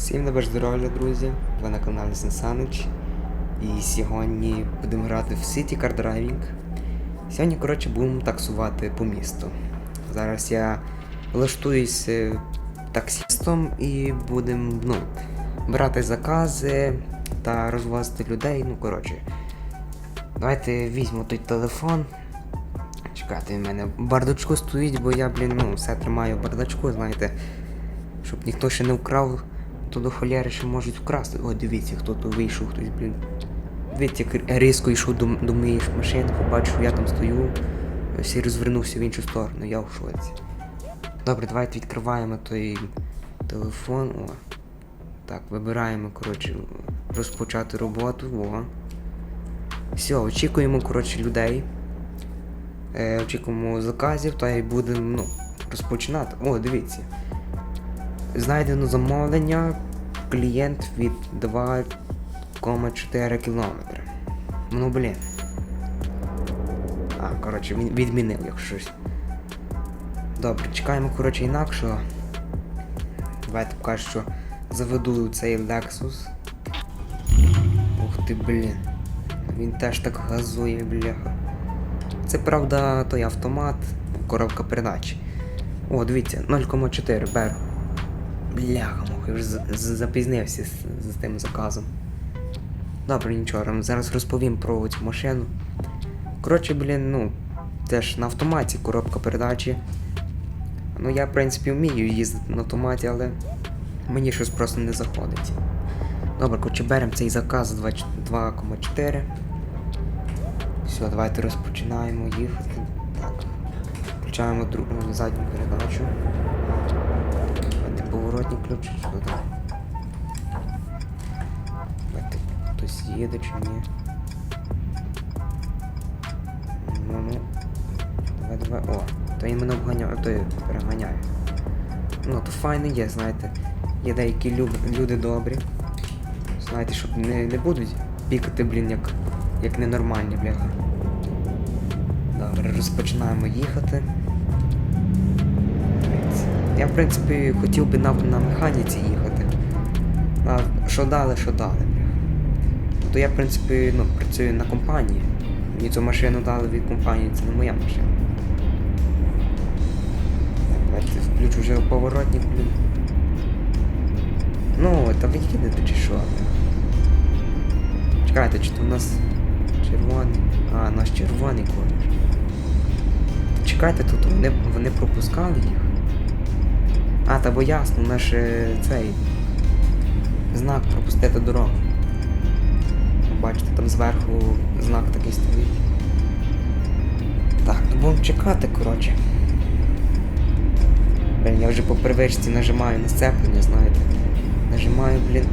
Всім добре здоров'я, друзі! Ви на каналі Сенсанич. І сьогодні будемо грати в City Car Driving. Сьогодні, коротше, будемо таксувати по місту. Зараз я влаштуюсь е, таксістом і будемо ну, брати закази та розвозити людей. Ну, коротше. Давайте візьму той телефон. Чекайте, в мене бардачку стоїть, бо я, блін, ну, все тримаю бардачку, знаєте, щоб ніхто ще не вкрав, то до холєри ще можуть вкрасти. О, дивіться, хто то вийшов, хтось, блін. Дивіться, як різко йшов до, до моєї машини, побачив, я там стою, всі розвернувся в іншу сторону, я в шоці. Добре, давайте відкриваємо той телефон. О. Так, вибираємо, коротше, розпочати роботу. О. Все, очікуємо, коротше, людей. Е, очікуємо заказів, та й будемо ну, розпочинати. О, дивіться. Знайдено замовлення клієнт від 2,4 кілометри. Ну блін. А, коротше, він відмінив, якщо щось. Добре, чекаємо, коротше, інакшого. Давайте поки що заведу цей Lexus. Ух ти, блін. Він теж так газує, бляха. Це правда той автомат, коробка передач. О, дивіться, 0,4 беру. Бляха, мух, я вже запізнився з, з тим заказом. Добре, нічого, зараз розповім про цю машину. Коротше, блін, ну, теж на автоматі коробка передачі. Ну, я, в принципі, вмію їздити на автоматі, але мені щось просто не заходить. Добре, коротше, беремо цей заказ 2,4. Все, давайте розпочинаємо їхати. Так. Включаємо другу задню передачу. Давайте поворотні ключі, що там. Давайте хтось їде чи ні. Ну ну. Давай, давай. О, то він мене обганяє, то я переганяє. Ну, то файно є, знаєте. Є деякі люб- люди добрі. Знаєте, щоб не, не будуть пікати, блін, як, як ненормальні, бляха. Добре, розпочинаємо їхати. Я, в принципі, хотів би на, на механіці їхати. А що дали, що дали. То я, в принципі, ну, працюю на компанії. Мені цю машину дали від компанії, це не моя машина. Давайте включу вже поворотник, блін. Ну, та ви їдете чи що? Чекайте, чи то у нас червоний. А, у нас червоний колір. Чекайте, тут вони, вони пропускали їх. А, та бо ясно, наш е, цей знак пропустити дорогу. Бачите, там зверху знак такий стоїть. Так, ну будемо чекати, коротше. Блін, я вже по привичці нажимаю на сцеплення, знаєте. Нажимаю, блін.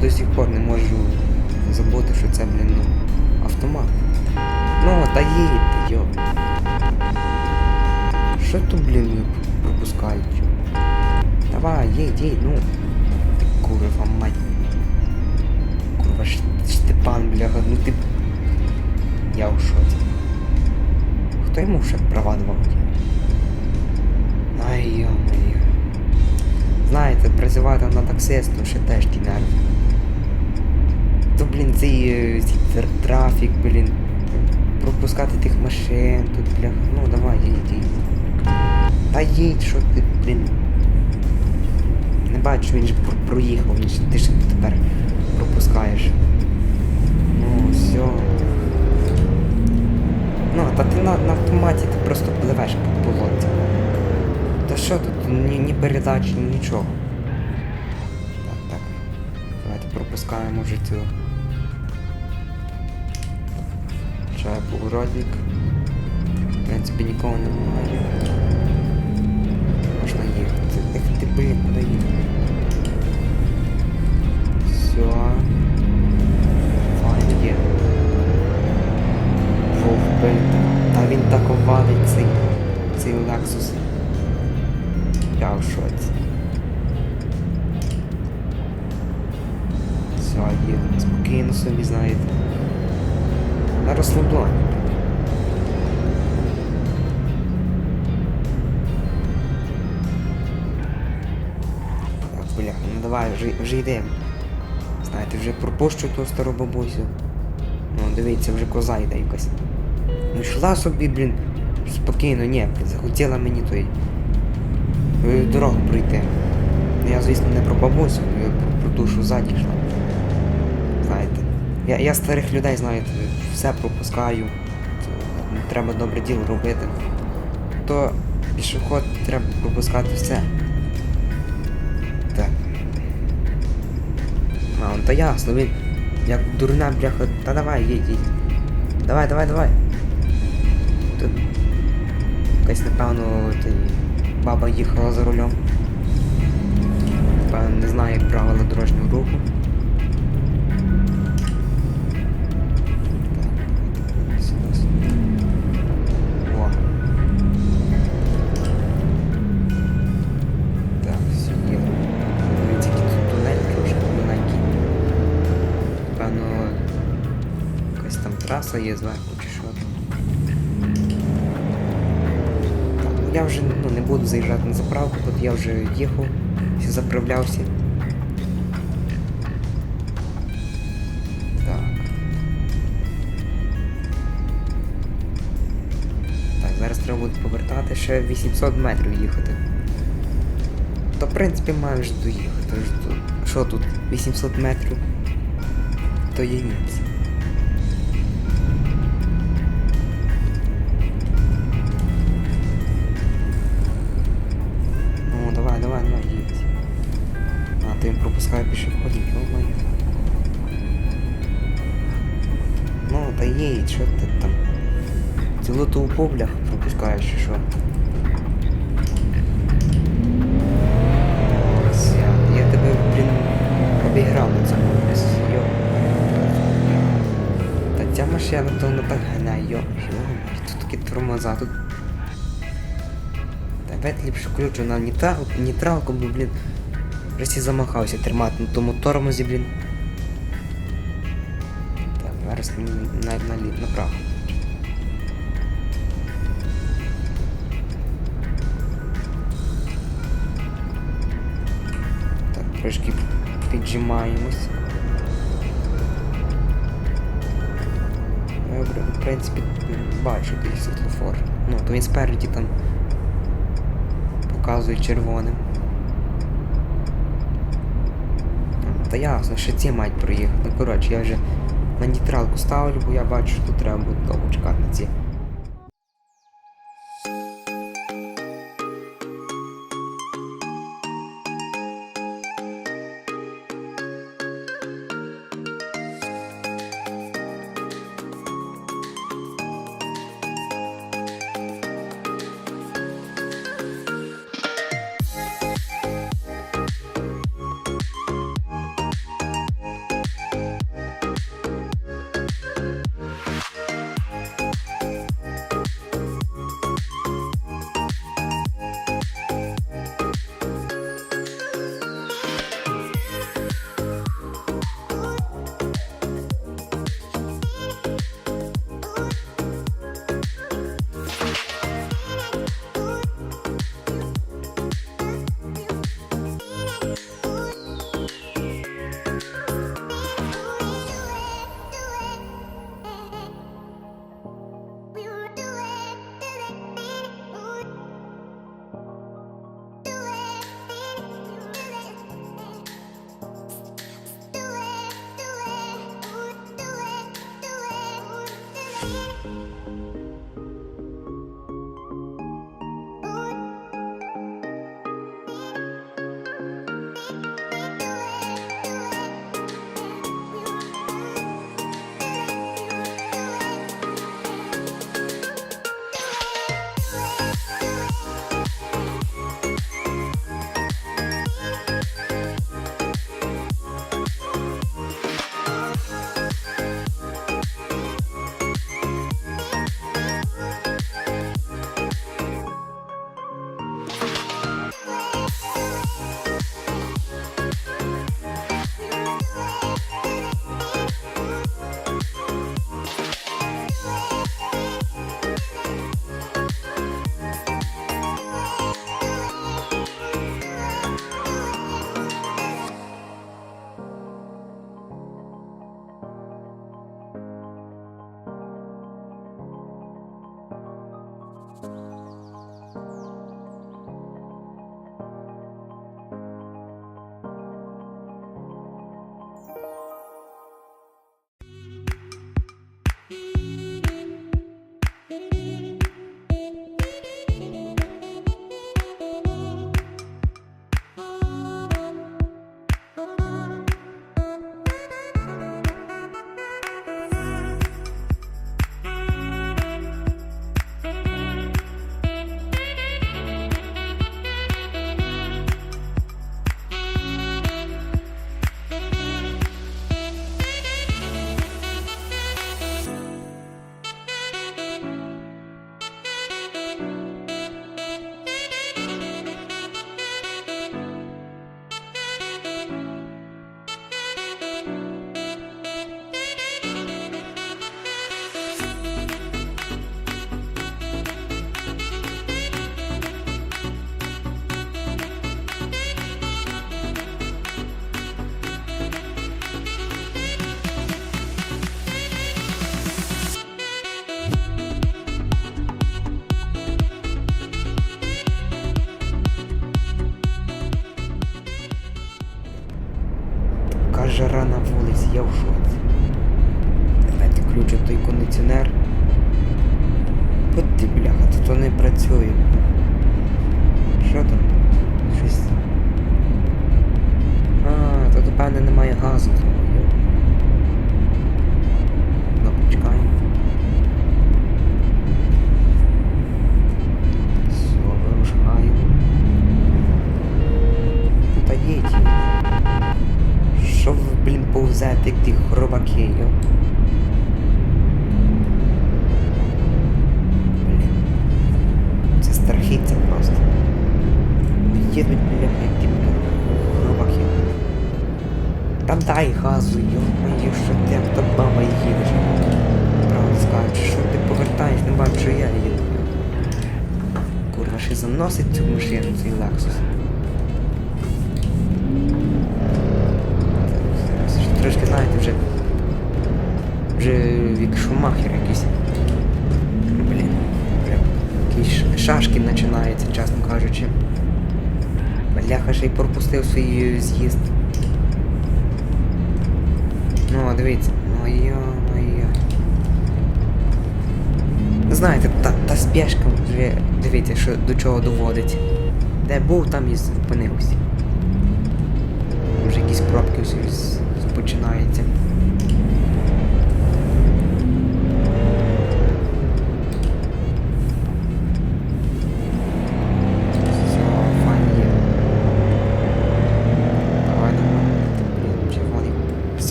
До сих пор не можу забути, що це, блін, ну, автомат. Ну, та їдьте, йо. Що тут, блін, пропускають? йо? Давай, їдь, їдь, ну. Ти курва мать. Курва Штепан, бляха, ну ти. Я у шоці. Хто йому ще права давав? Ай, йо-моє. Знаєте, працювати на таксистом ще теж ті нерви. То, блін, цей, е, трафік, блін. Пропускати тих машин, тут, бляха. Ну давай, їдь, їдь. Та їдь, що ти, блін. Не бачу, він же про- проїхав, він ж, ти ж тепер пропускаєш. Ну, все. Ну, та ти на, на автоматі ти просто пливеш по болоті. Та що тут? Ні, ні передач, ні нічого. Так, так. Давайте пропускаємо цю. Чай поворотник. В принципі, нікого немає. Можна їхати. Ех ти, блін, вже, йдемо. Знаєте, вже пропущу ту стару бабусю. Ну, дивіться, вже коза йде якась. Ну йшла собі, блін, спокійно, ні, захотіла мені той е, дорогу пройти. Ну, Я, звісно, не про бабусю, я про, про що ззаді йшла. Знаєте. Я, я старих людей, знаєте, все пропускаю. Треба добре діло робити. То пішоход треба пропускати все. Та ясно, він як дурна бляха. Та давай, їдь, їдь. Давай, давай, давай. Тут якась, напевно, той, баба їхала за рулем. Напевно, не знаю, як правила дорожнього руху. Там є зверху чи що. Я вже ну, не буду заїжджати на заправку, тут я вже їхав, заправлявся. Так. Так, зараз треба буде повертати ще 800 метрів їхати. То в принципі маємо вже доїхати. Що тут? 800 метрів? То є ніц. Пропускає пішоходів, йо-моє. Ну, та їдь, що ти там? Цілу ту у повлях пропускаєш, чи що? Ось я, блін, обіграв на цьому ось, йо. Та ця машина то не так ганяє, йо, йо, тут такі тормоза, тут. Давайте ліпше включу на нейтралку, нейтралку, бо, блін, вже замахався тримати на тому тормозі, блін. Так, зараз мені на, на, направо. Так, трошки піджимаємось. Добре, в принципі, бачу десь світлофор. Ну, то він спереді там показує червоним. Та ясно, що ці мають проїхати. Ну, коротше, я вже на нейтралку ставлю, бо я бачу, що тут треба буде довго чекати на ці. На вулиці, я в шоці. Давайте ключ от той кондиціонер. От ти бляха, то то не працює. Що там? Щось. А, то певне немає газу. Ну, почекаємо. Все, вирушаємо. Блін, повзете, як ті хробаки, йо? Блін. Це страхіття просто. Їдуть, бляха, як ті хробаки. Та дай газу, йо-моє, що ти як та баба їдеш. Правда скажеш, що ти повертаєш, не бачиш, що я їду. Курва, ще заносить цю машину, цей Lexus. Знаєте, вже. Вже як шумахер якийсь. Блін. Прям якісь шашки починаються, чесно кажучи. Бляха ще й пропустив свій з'їзд. Ну, дивіться, ну йо, моє. Знаєте, та, та спешка вже дивіться, що до чого доводить. Де був, там і зупинився. Вже якісь пробки все з-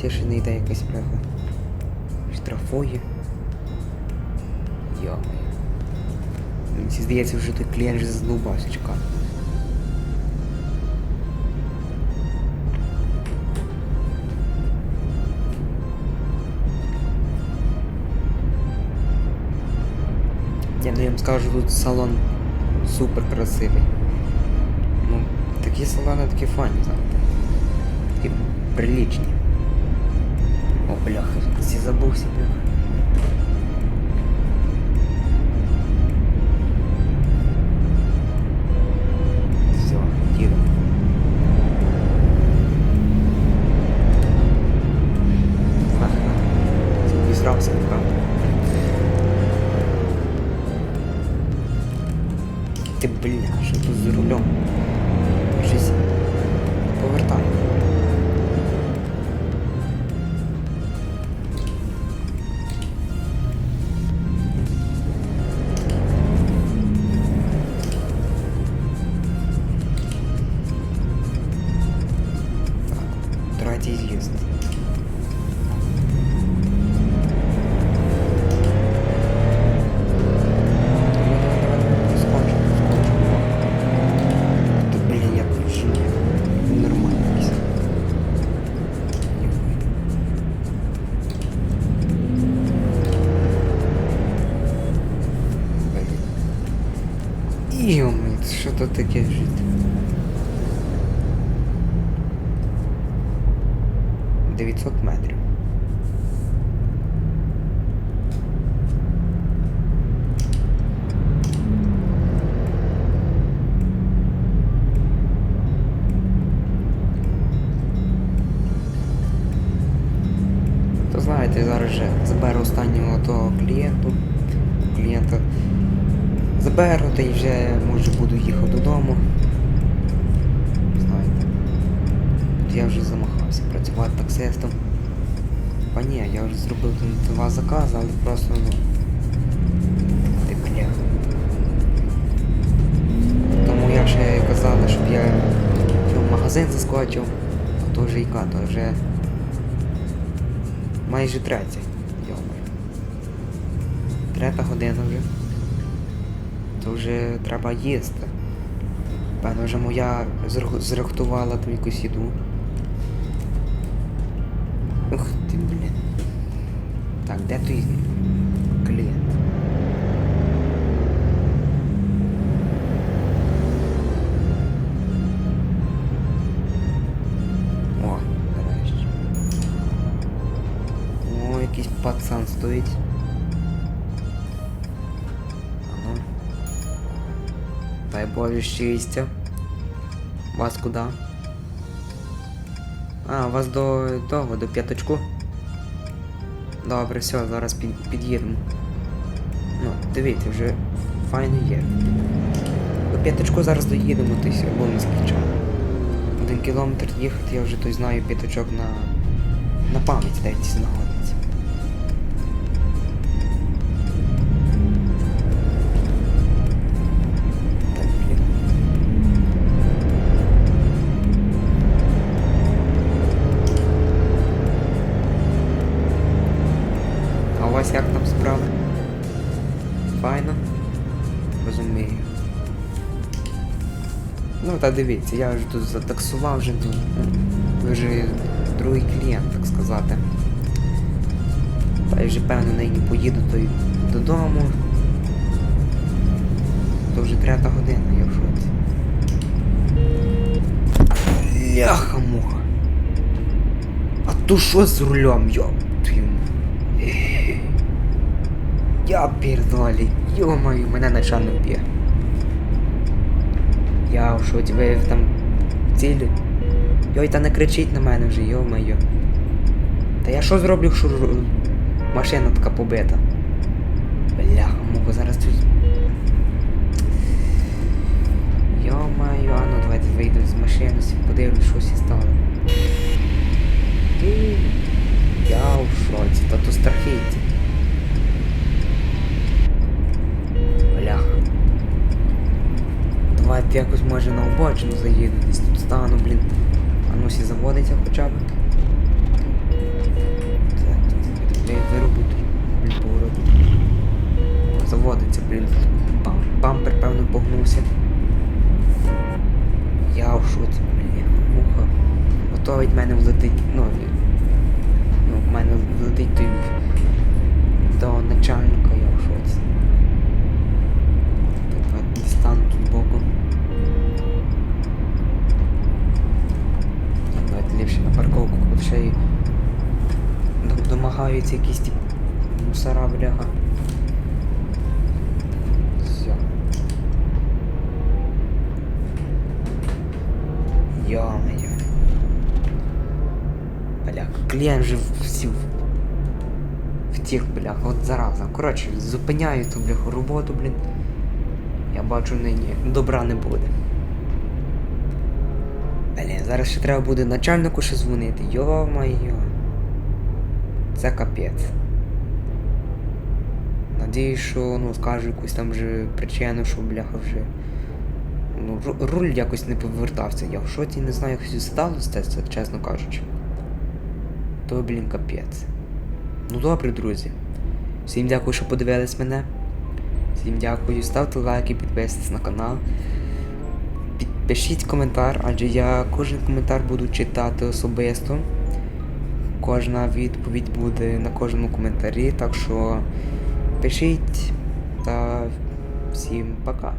поліція ще не йде якась бляха. Штрафує. Йо-моє. Мені здається, вже той клієнт вже задовбався чекати. Я ну я вам скажу, тут салон супер красивий. Ну, такі салони такі фані, знаєте. Такі прилічні. Бляха, забыл забувся, 900 метрів. То знаєте, зараз же заберу останнього того клієнту. Клієнта заберу, та й вже може буду їхати додому. Знаєте. От я вже замахався таксистом. Па ні, я вже зробив два закази, але просто ну. Ти бля. Тому я ще казали, щоб я в магазин заскочив, а то вже яка, то вже майже третя. Йомай. Трета година вже. То вже треба їсти. Певно, вже моя зрах- зрахтувала ту якусь їду. ты клиент. О, здрасте. ой якийсь пацан стоит Ану. Дай боже щастя. Вас куда? А, вас до того, до п'яточку. Добре, все, зараз під, під'їдемо. Ну, дивіться, вже файно є. До п'яточку зараз доїдемо, тись або скільча. Один кілометр їхати, я вже той знаю п'яточок на. на пам'ять дайте ці та дивіться, я вже тут затаксував вже. Ви вже другий клієнт, так сказати. Та я вже певно нині поїду то й додому. То вже третя година, я в. Ляха муха. А то що з рулем, твою. Я пердолі, йо-моє, мене начальник б'є. Я в шоці, ви там цілі. Йой, та не кричіть на мене вже, йо-моє. Та я що зроблю, що ру- машина така побита? Бляха, муха, зараз тут. Йо-моє, а ну давайте вийду з машини, подивлюсь, що всі стало. І Я в шоці, та то страхіття. Бляха. Давайте якось може на обочину заїду, десь тут стану, блін. А ну заводиться хоча б. Так, вирубу блін, поворот. Заводиться, блін. Бам, бампер, певно, погнувся. Я в шоці, блін, муха. Ото від мене влетить, ну, ну, в мене влетить той до начальника, я в шоці. Так, дістану тут боку. Ліпше на парковку, бо ще й домагаються якісь ті мусора, бляха. Все. Йо-моє. Бляха, клієнт вже всів. Втік, бляха, от зараза. Коротше, зупиняю ту бляху роботу, блін. Я бачу нині добра не буде. Зараз ще треба буде начальнику ще дзвонити. Йо-моє. Це капець. Надіюсь, що ну, скажу якусь там вже причину, що бляха вже. Ну, руль якось не повертався. Я в шоці не знаю, як це сталося, це, чесно кажучи. То, блін, капець. Ну добре, друзі. Всім дякую, що подивились мене. Всім дякую, ставте лайки, підписуйтесь на канал. Підпишіть коментар, адже я кожен коментар буду читати особисто. Кожна відповідь буде на кожному коментарі, так що пишіть та всім пока.